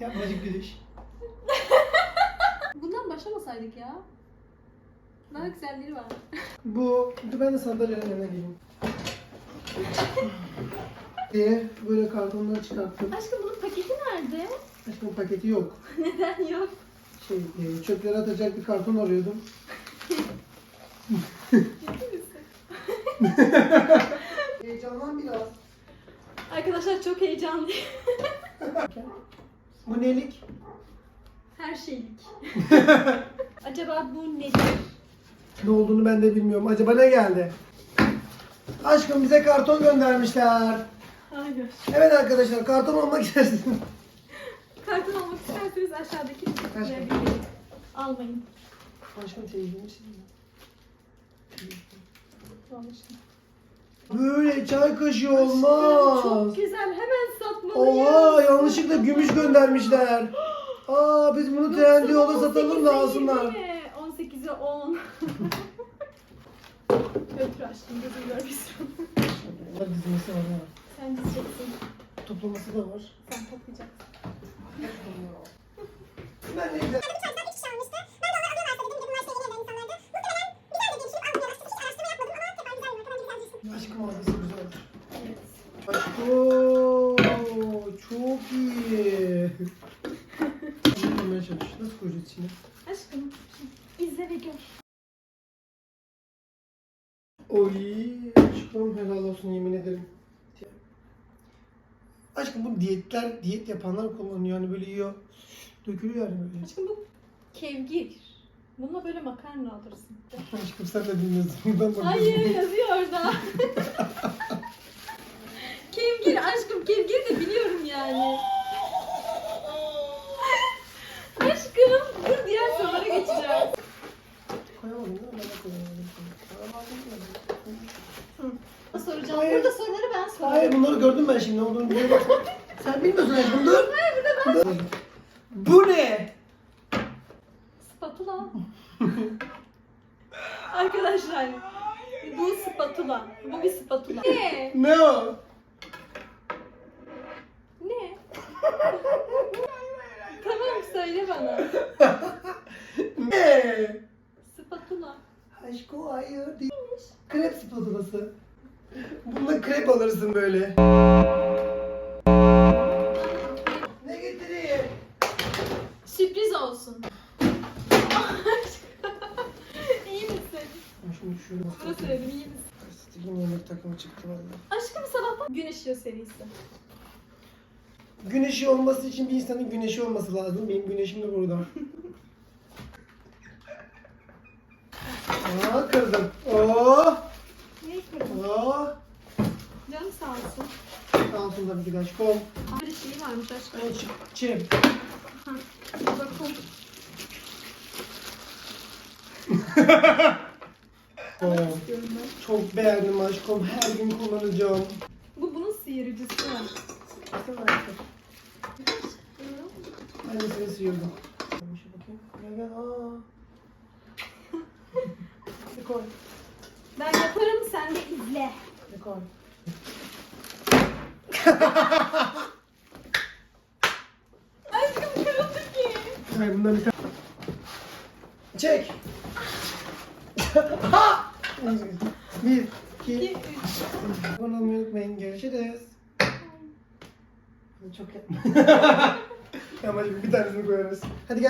Yapmacık gülüş. Bundan başlamasaydık ya. Daha güzelleri var. Bu, dur ben de sandalyenin yanına geleyim. diye böyle kartonları çıkarttım. Aşkım bunun paketi nerede? Aşkım paketi yok. Neden yok? Şey, e, çöpleri atacak bir karton arıyordum. Heyecanlan biraz. Arkadaşlar çok heyecanlıyım. Bu nelik? Her şeylik. Acaba bu nedir? Ne olduğunu ben de bilmiyorum. Acaba ne geldi? Aşkım bize karton göndermişler. Hayır. Evet arkadaşlar karton olmak istersin. Kartın almak isterseniz aşağıdaki linkleri almayın. Aşkım teyzem misin? Almışım. Böyle çay kaşığı olmaz. Çok güzel. Hemen satmalıyım. Oha yanlışlıkla gümüş göndermişler. Aa biz bunu trendi yola satalım da alsınlar. 18'e 10. Öpür aşkım gözüm görmüşsün. Bunlar dizmesi var ha. Sen dizeceksin. Toplaması da var. Sen toplayacaksın. Ben ne güzel. Aşkım ağzısı güzel. Evet. Aşkım çok iyi. Anlamaya çalış. Nasıl koyacağız içine? Aşkım izle ve gör. Oy aşkım helal olsun yemin ederim. Aşkım bu diyetler, diyet yapanlar kullanıyor. Hani böyle yiyor. Dökülüyor yani böyle. Aşkım bu kevgir. Bununla böyle makarna alırsın. Aşkım sen de bilmiyorsun. Bundan bakıyorsun. Hayır yazıyor orada. kevgir aşkım kevgir de biliyorum yani. aşkım dur diğer sorulara geçeceğiz. Koyamadım değil mi? Ben de koyamadım. Koyamadım. Soracağım. Hayır. Burada soruları ben sorarım. Hayır bunları gördüm ben şimdi ne olduğunu. Sen bilmiyorsun aşkım dur. Hayır burada ben. Bu ne? Spatula. Arkadaşlar bu spatula. Bu bir spatula. Ne? Ne o? Ne? tamam söyle bana. Ne? Spatula. Aşkım hayır değil. Krep spatulası. Bununla krep alırsın böyle. Ne getireyim? Sürpriz olsun. iyi misin? Şimdi şöyle Bunu bakayım. söyledim iyi misin? Stilin yemek takımı çıktı valla. Aşkım sabahtan gün ışığı serisi. Güneşi olması için bir insanın güneşi olması lazım. Benim güneşim de burada. Aa kırdım. Oo. Ne kırdın? Oo. Canım sağ olsun. Altında bir güneş. Kom. Bir şey varmış aşkım. Ben çık. Çim. Oo. istiyorum ben. Çok beğendim aşkım. Her gün kullanacağım. Bu bunun sıyırıcısı. Baksana aşkım. Aynısını sıyırdım. Şey bakayım. Gel gel. Aa. Bir koy. Bir koy. Aşkım kırıldı ki. Hayır bundan bir tane. Çek. ha! bir, iki, üç. Abone olmayı unutmayın. Görüşürüz. Çok yapma. Ama bir tanesini koyarız. Hadi gel.